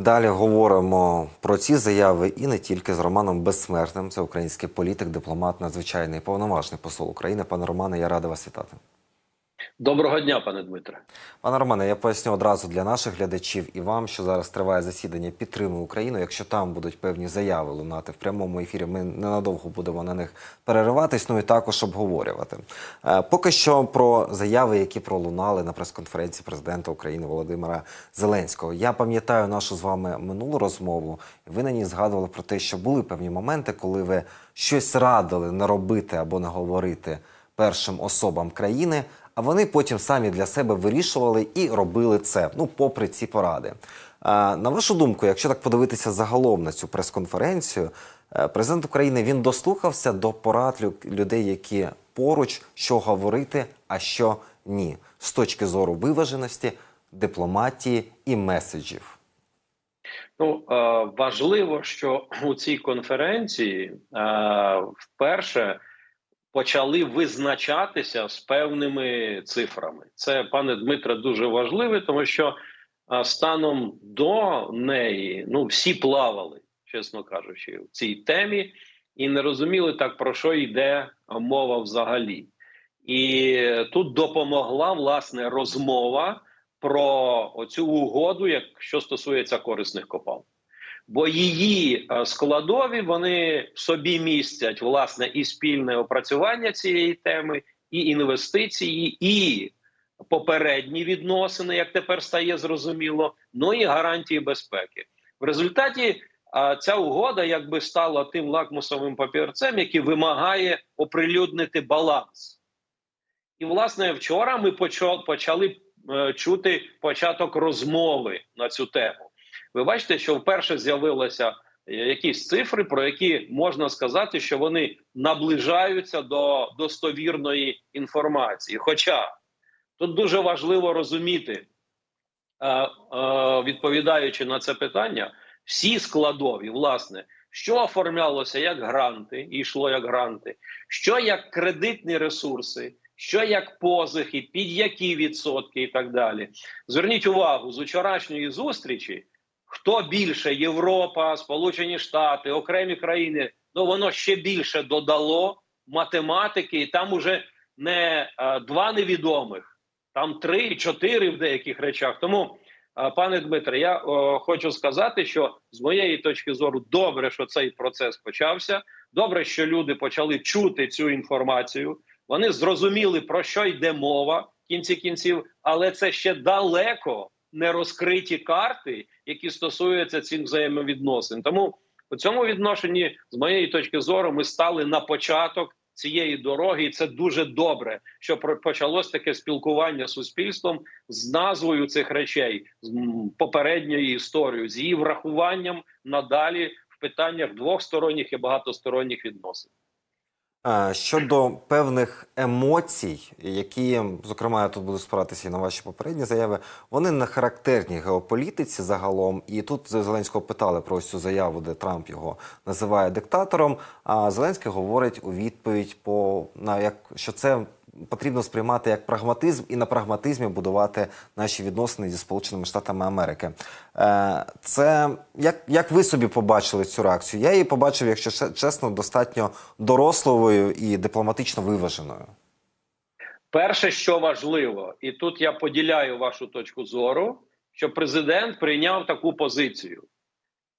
Далі говоримо про ці заяви і не тільки з Романом Безсмертним. Це український політик, дипломат, надзвичайний повноважний посол України. Пане Романе, я радий вас вітати. Доброго дня, пане Дмитре. Пане Романе, я поясню одразу для наших глядачів і вам, що зараз триває засідання підтримує Україну. Якщо там будуть певні заяви лунати в прямому ефірі, ми ненадовго будемо на них перериватись, ну і також обговорювати. Е, поки що про заяви, які пролунали на прес-конференції президента України Володимира Зеленського. Я пам'ятаю нашу з вами минулу розмову. Ви на ній згадували про те, що були певні моменти, коли ви щось радили не робити або не говорити першим особам країни. А вони потім самі для себе вирішували і робили це. Ну, попри ці поради. На вашу думку, якщо так подивитися загалом на цю прес-конференцію, е, президент України він дослухався до порад лю- людей, які поруч, що говорити, а що ні, з точки зору виваженості, дипломатії і меседжів. Ну е, важливо, що у цій конференції е, вперше почали визначатися з певними цифрами. Це, пане Дмитре, дуже важливо, тому що станом до неї ну всі плавали, чесно кажучи, в цій темі, і не розуміли так про що йде мова взагалі. І тут допомогла власне розмова про оцю угоду, як що стосується корисних копалин. Бо її е, складові вони собі містять власне і спільне опрацювання цієї теми, і інвестиції, і попередні відносини, як тепер стає зрозуміло, ну і гарантії безпеки. В результаті ця угода якби стала тим лакмусовим папірцем, який вимагає оприлюднити баланс. І, власне, вчора ми почали е, чути початок розмови на цю тему. Ви бачите, що вперше з'явилися е, якісь цифри, про які можна сказати, що вони наближаються до достовірної інформації. Хоча тут дуже важливо розуміти, е, е, відповідаючи на це питання, всі складові, власне, що оформлялося як гранти, і йшло як гранти, що як кредитні ресурси, що як позики, під які відсотки і так далі. Зверніть увагу з учорашньої зустрічі. Хто більше Європа, Сполучені Штати, окремі країни, ну воно ще більше додало математики, і там уже не а, два невідомих, там три, чотири в деяких речах. Тому, а, пане Дмитре, я о, хочу сказати, що з моєї точки зору добре, що цей процес почався. Добре, що люди почали чути цю інформацію. Вони зрозуміли про що йде мова в кінці кінців, але це ще далеко не розкриті карти, які стосуються цих взаємовідносин. Тому у цьому відношенні, з моєї точки зору, ми стали на початок цієї дороги, і це дуже добре, що почалось таке спілкування з суспільством з назвою цих речей, з попередньою історією, з її врахуванням надалі в питаннях двосторонніх і багатосторонніх відносин. Щодо певних емоцій, які, зокрема, я тут буду спиратися і на ваші попередні заяви, вони не характерні геополітиці загалом. І тут Зеленського питали про ось цю заяву, де Трамп його називає диктатором. А Зеленський говорить у відповідь по на як що це потрібно сприймати як прагматизм і на прагматизмі будувати наші відносини зі Сполученими Штатами Америки. Е, Це як, як ви собі побачили цю реакцію? Я її побачив, якщо чесно, достатньо дорослою і дипломатично виваженою. Перше, що важливо, і тут я поділяю вашу точку зору, що президент прийняв таку позицію: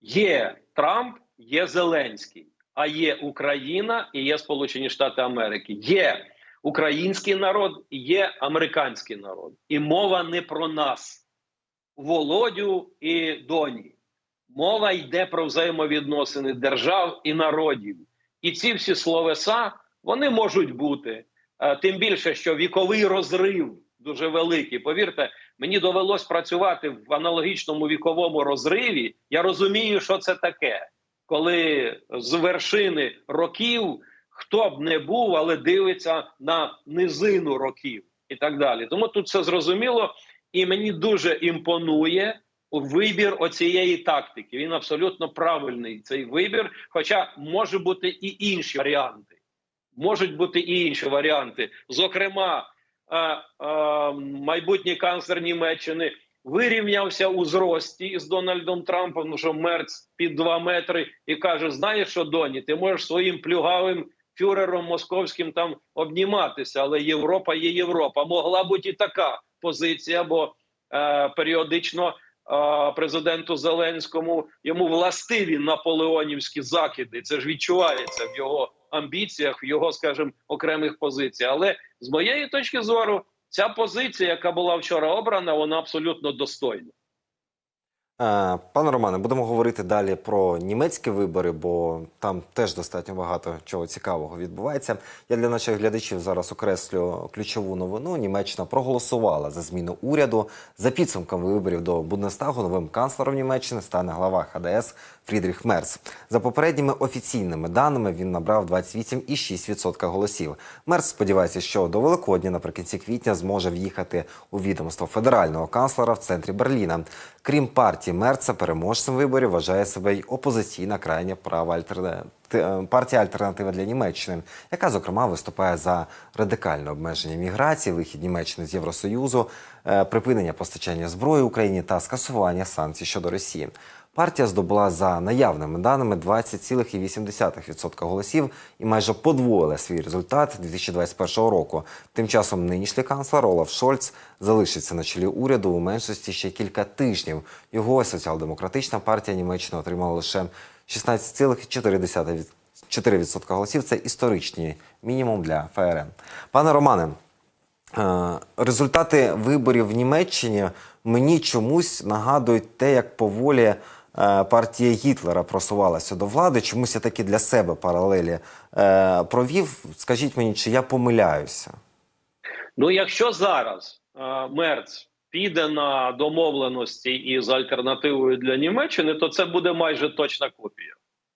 є Трамп, є Зеленський, а є Україна і є Сполучені Штати Америки. Є український народ, є американський народ. І мова не про нас, Володю і Доні. Мова йде про взаємовідносини держав і народів. І ці всі словеса вони можуть бути. Е, Тим більше, що віковий розрив дуже великий. Повірте, мені довелось працювати в аналогічному віковому розриві. Я розумію, що це таке, коли з вершини років хто б не був, але дивиться на низину років і так далі. Тому тут все зрозуміло, і мені дуже імпонує вибір оцієї тактики. Він абсолютно правильний цей вибір. Хоча може бути і інші варіанти. Можуть бути і інші варіанти. Зокрема, е, е, майбутній канцлер Німеччини вирівнявся у зрості з Дональдом Трампом, що Мерц під 2 метри і каже: Знаєш що, доні, ти можеш своїм плюгавим фюрером московським там обніматися, але Європа є Європа. Могла бути і така позиція, бо е, періодично е, президенту Зеленському йому властиві наполеонівські закиди. Це ж відчувається в його амбіціях, в його, скажімо, окремих позиціях. Але з моєї точки зору, ця позиція, яка була вчора обрана, вона абсолютно достойна. Е, Пане Романе, будемо говорити далі про німецькі вибори, бо там теж достатньо багато чого цікавого відбувається. Я для наших глядачів зараз окреслю ключову новину. Німеччина проголосувала за зміну уряду. За підсумками виборів до Бундестагу новим канцлером Німеччини стане глава ХДС Фрідріх Мерц. За попередніми офіційними даними він набрав 28,6% голосів. Мерц сподівається, що до Великодня наприкінці квітня зможе в'їхати у відомство федерального канцлера в центрі Берліна. Крім партії Мерца, переможцем виборів вважає себе й опозиційна крайня права альтерна... Партія Альтернатива для Німеччини, яка зокрема виступає за радикальне обмеження міграції, вихід Німеччини з Євросоюзу, е, припинення постачання зброї Україні та скасування санкцій щодо Росії. Партія здобула за наявними даними 20,8% голосів і майже подвоїла свій результат 2021 року. Тим часом нинішній канцлер Олаф Шольц залишиться на чолі уряду у меншості ще кілька тижнів. Його соціал-демократична партія Німеччини отримала лише 16,4%. 4% голосів це історичний мінімум для ФРН. Пане Романе, Е, Результати виборів в Німеччині мені чомусь нагадують те, як поволі партія Гітлера просувалася до влади. Чомусь я таки для себе паралелі е, провів. Скажіть мені, чи я помиляюся? Ну, якщо зараз е, Мерц піде на домовленості із альтернативою для Німеччини, то це буде майже точна копія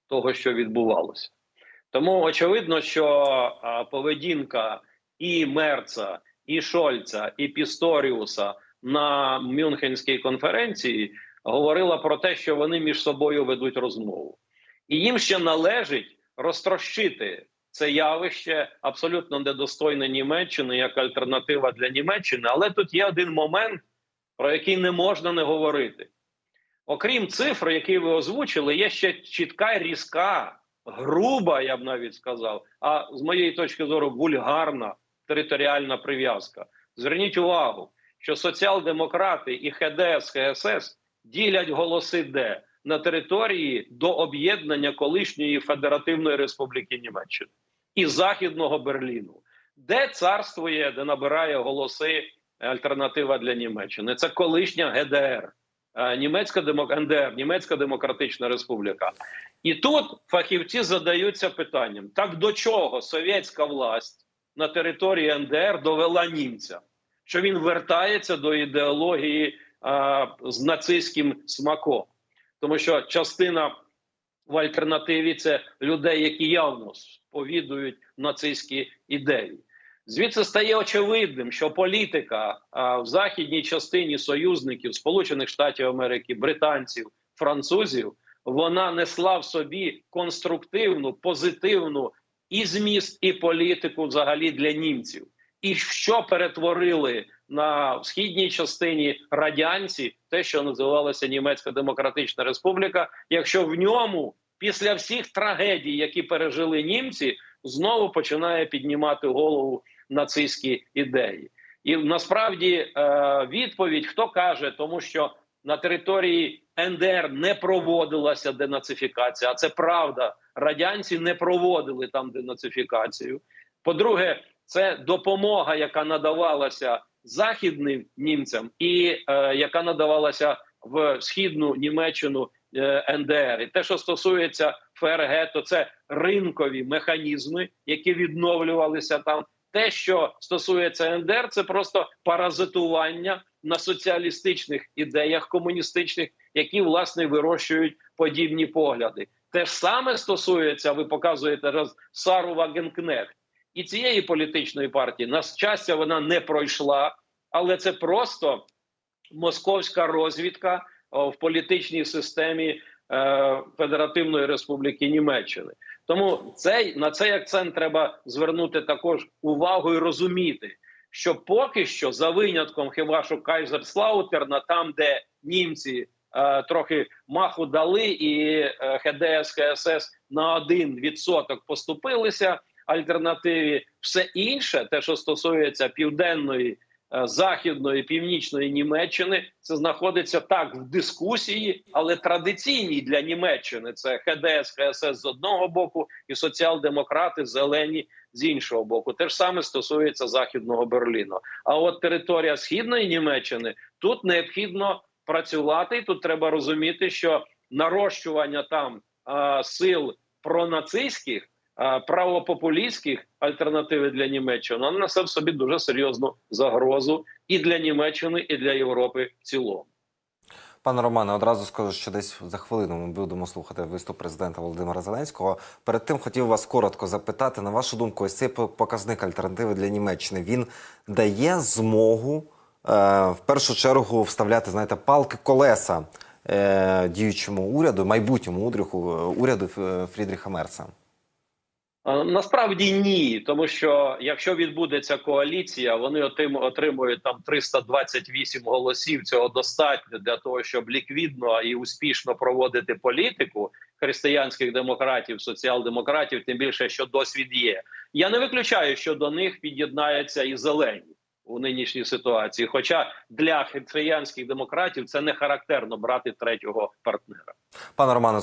того, що відбувалося. Тому очевидно, що е, поведінка і Мерца, і Шольца, і Пісторіуса на Мюнхенській конференції говорила про те, що вони між собою ведуть розмову, і їм ще належить розтрощити це явище абсолютно недостойне Німеччини як альтернатива для Німеччини. Але тут є один момент, про який не можна не говорити. Окрім цифр, які ви озвучили, є ще чітка, різка, груба, я б навіть сказав, а з моєї точки зору, вульгарна територіальна прив'язка. Зверніть увагу, що соціал-демократи і ХДС, ХСС ділять голоси де на території до об'єднання колишньої Федеративної Республіки Німеччини і Західного Берліну, де царствує, де набирає голоси альтернатива для Німеччини. Це колишня ГДР. е, Німецька. НДР, Німецька Демократична Республіка, і тут фахівці задаються питанням: так до чого совєтська власть на території НДР довела німця, що він вертається до ідеології з нацистським смаком, тому що частина в альтернативі це людей, які явно сповідують нацистські ідеї. Звідси стає очевидним, що політика в західній частині союзників Сполучених Штатів Америки, британців, французів, вона несла в собі конструктивну, позитивну і зміст, і політику взагалі для німців. І що перетворили на східній частині радянці, те, що називалося Німецька Демократична Республіка, якщо в ньому після всіх трагедій, які пережили німці, знову починає піднімати голову нацистські ідеї. І насправді е, відповідь хто каже, тому що на території НДР не проводилася денацифікація, а це правда. Радянці не проводили там денацифікацію. По-друге, це допомога, яка надавалася західним німцям, і е, яка надавалася в східну Німеччину е, НДР. І те, що стосується ФРГ, то це ринкові механізми, які відновлювалися там. Те, що стосується НДР, це просто паразитування на соціалістичних ідеях комуністичних, які власне вирощують подібні погляди. Те ж саме стосується, ви показуєте раз Сару Вагенкнехт і цієї політичної партії. На щастя, вона не пройшла, але це просто московська розвідка в політичній системі е, Федеративної Республіки Німеччини. Тому цей на цей акцент треба звернути також увагу і розуміти, що поки що, за винятком хіба що Кайзерслаутерна, там, де німці е, трохи маху дали, і е, ХДС, ХСС на один відсоток поступилися альтернативі, все інше, те, що стосується південної. е, Західної північної Німеччини це знаходиться так в дискусії, але традиційній для Німеччини це ХДС, ХСС з одного боку і соціал-демократи зелені з іншого боку. Те ж саме стосується західного Берліну. А от територія східної Німеччини тут необхідно працювати. І тут треба розуміти, що нарощування там а, сил пронацистських, правопопулістських альтернативи для Німеччини воно несе в собі дуже серйозну загрозу і для Німеччини, і для Європи в цілому. Пане Романе, одразу скажу, що десь за хвилину ми будемо слухати виступ президента Володимира Зеленського. Перед тим хотів вас коротко запитати на вашу думку, ось цей показник альтернативи для Німеччини він дає змогу е, в першу чергу вставляти, знаєте, палки колеса е, діючому уряду, майбутньому уряду, уряду е, Фрідріха Мерца. А, Насправді ні, тому що якщо відбудеться коаліція, вони отримують там 328 голосів. Цього достатньо для того, щоб ліквідно і успішно проводити політику християнських демократів, соціал-демократів, тим більше, що досвід є. Я не виключаю, що до них під'єднаються і зелені у нинішній ситуації. Хоча для християнських демократів це не характерно брати третього партнера. Пане Романе,